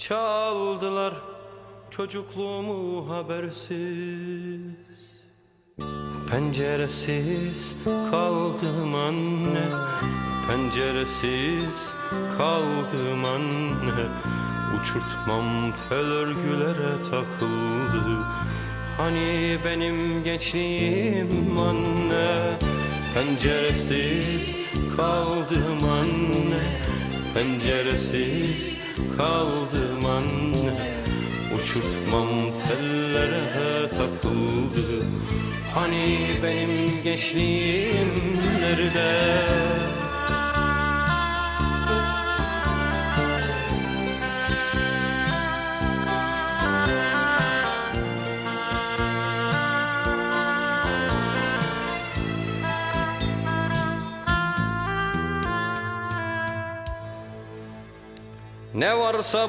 Çaldılar çocukluğumu habersiz. Penceresiz kaldım anne Penceresiz kaldım anne. Uçurtmam tel örgülere takıldı. Hani benim gençliğim anne? Penceresiz kaldım anne Penceresiz kaldım anne Uçurtmam tellere takıldı Hani benim gençliğim nerede? Ne varsa bu